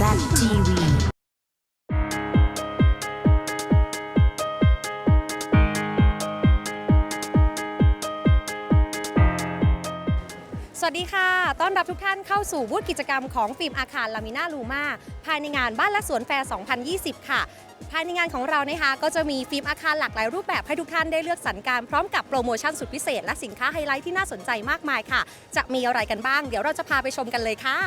ZTV สวัสดีค่ะ ต้อนรับทุกท่านเข้าสู่บูธกิจกรรมของฟิล์มอาคารลามิน่าลูมาภายในงานบ้านและสวนแฟร์ 2020 ค่ะ ภายในงานของเรานะคะก็จะมีฟิล์มอาคารหลากหลายรูปแบบให้ทุกท่านได้เลือกสรรการพร้อมกับโปรโมชั่นสุดพิเศษ และสินค้าไฮไลท์ที่น่าสนใจมากมายค่ะ จะมีอะไรกันบ้าง เดี๋ยวเราจะพาไปชมกันเลยค่ะ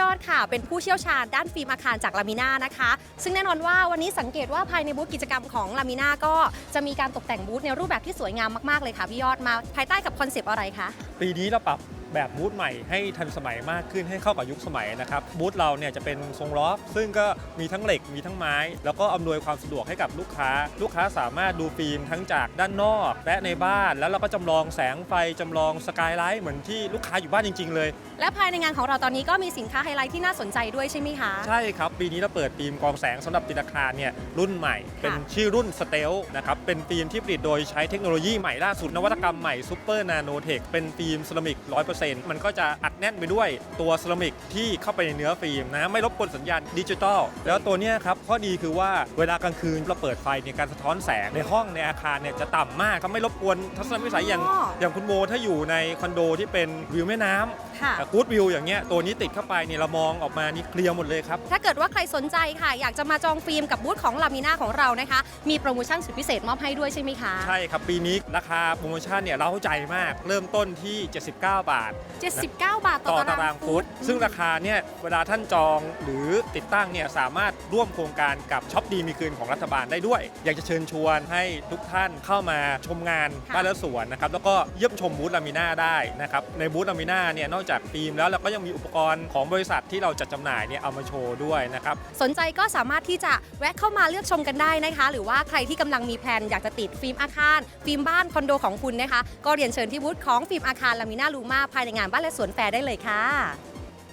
ยอดค่ะ เป็นผู้เชี่ยวชาญด้านฟิล์มอาคารจากลามิน่านะคะ ซึ่งแน่นอนว่าวันนี้สังเกตว่าภายในบูธกิจกรรมของลามิน่าก็จะมีการตกแต่งบูธในรูปแบบที่สวยงามมากๆเลยค่ะพี่ยอดมาภายใต้กับคอนเซปต์อะไรคะปีนี้เราปรับ แบบบูธใหม่ให้ทันสมัยมากขึ้นให้เข้ากับยุคสมัยนะครับบูธเราเนี่ยจะเป็นทรงล้อฟซึ่งก็มีทั้งเหล็กมีทั้งไม้ แล้วก็อำนวยความสะดวกให้กับลูกค้า ลูกค้าสามารถดูฟิล์มทั้งจากด้านนอก และในบ้านแล้วเราก็จำลองแสงไฟจำลองสกายไลท์เหมือนที่ลูกค้าอยู่บ้านจริง ๆ เลย และภายในงานของเราตอนนี้ก็มีสินค้าไฮไลท์ที่น่าสนใจด้วยใช่ไหมคะใช่ครับปีนี้เราเปิดฟิล์มกรองแสงสำหรับติดอาคารเนี่ยรุ่นใหม่ เป็นชื่อรุ่นสเตลนะครับเป็นฟิล์มที่ผลิตโดยใช้เทคโนโลยีใหม่ล่าสุดนวัตกรรมใหม่ซูเปอร์นาโนเทคเป็นฟิล์มเซรามิก100%มันก็จะอัดแน่นไปด้วยตัวเซรามิกที่เข้าไปในเนื้อฟิล์มนะไม่รบกวนสัญญาณดิจิตอลแล้วตัวเนี้ยครับข้อดีคือว่าเวลากลางคืนเราเปิดไฟเนี่ยการสะท้อนแสงในห้องในอาคารเนี่ยจะต่ำมากก็ไม่รบกวนทัศนวิสัยอย่างอ๋ออย่างคุณโมถ้าอยู่ในคอนโดที่เป็นวิวแม่น้ำค่ะกู๊ดวิวอย่างเงี้ยตัวนี้ติดเข้าไปเนี่ยเรามองออกมานี่เคลียร์หมดเลยครับถ้าเกิดว่าใครสนใจค่ะ อยากจะมาจองฟิล์มกับบูธของลามิน่าของเรานะคะ มีโปรโมชั่นสุดพิเศษมอบให้ด้วยใช่ไหมคะใช่ครับปีนี้ราคาโปรโมชั่นเนี่ยเราใจมากเริ่มต้นที่ 79 บาท79 บาทต่ต่ออตาตารางางฟุต ซึ่งราคาเนี่ยเวลาท่านจองหรือติดตั้งเนี่ยสามารถร่วมโครงการกับช็อปดีมีคืนของรัฐบาลได้ด้วย อยากจะเชิญชวนให้ทุกท่านเข้ามาชมงานบ้านและสวนนะครับแล้วก็เยี่ยมชมบูธลามิน่าได้นะครับในบูธลามิน่าเนี่ยนอกจากฟิล์มแล้วเราก็ยังมีอุปกรณ์ของบริษัทที่เราจัดจำหน่ายเนี่ยเอามาโชว์ด้วยนะครับสนใจก็สามารถที่จะแวะเข้ามาเลือกชมกันได้นะคะ หรือว่าใครที่กำลังมีแผนอยากจะติดฟิล์มอาคาร ฟิล์มบ้านคอนโดของคุณนะคะ ก็เรียนเชิญที่บูธของฟิล์มอาคารลามิน่าลูมาภายในงานบ้านและสวนแฟร์ได้เลยค่ะ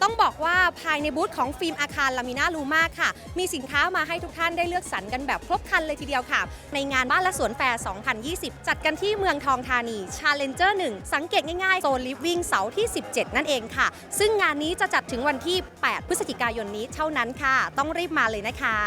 ต้องบอกว่าภายในบูธของฟิล์มอาคารลามิน่าลูมาค่ะ มีสินค้ามาให้ทุกท่านได้เลือกสรรกันแบบครบคันเลยทีเดียวค่ะ ในงานบ้านและสวนแฟร์ 2020 จัดกันที่เมืองทองธานี Challenger 1 สังเกตง่ายๆโซนลิฟวิ่งเสาร์ที่ 17 นั่นเองค่ะ ซึ่งงานนี้จะจัดถึงวันที่ 8 พฤศจิกายนนี้เท่านั้นค่ะ ต้องรีบมาเลยนะคะ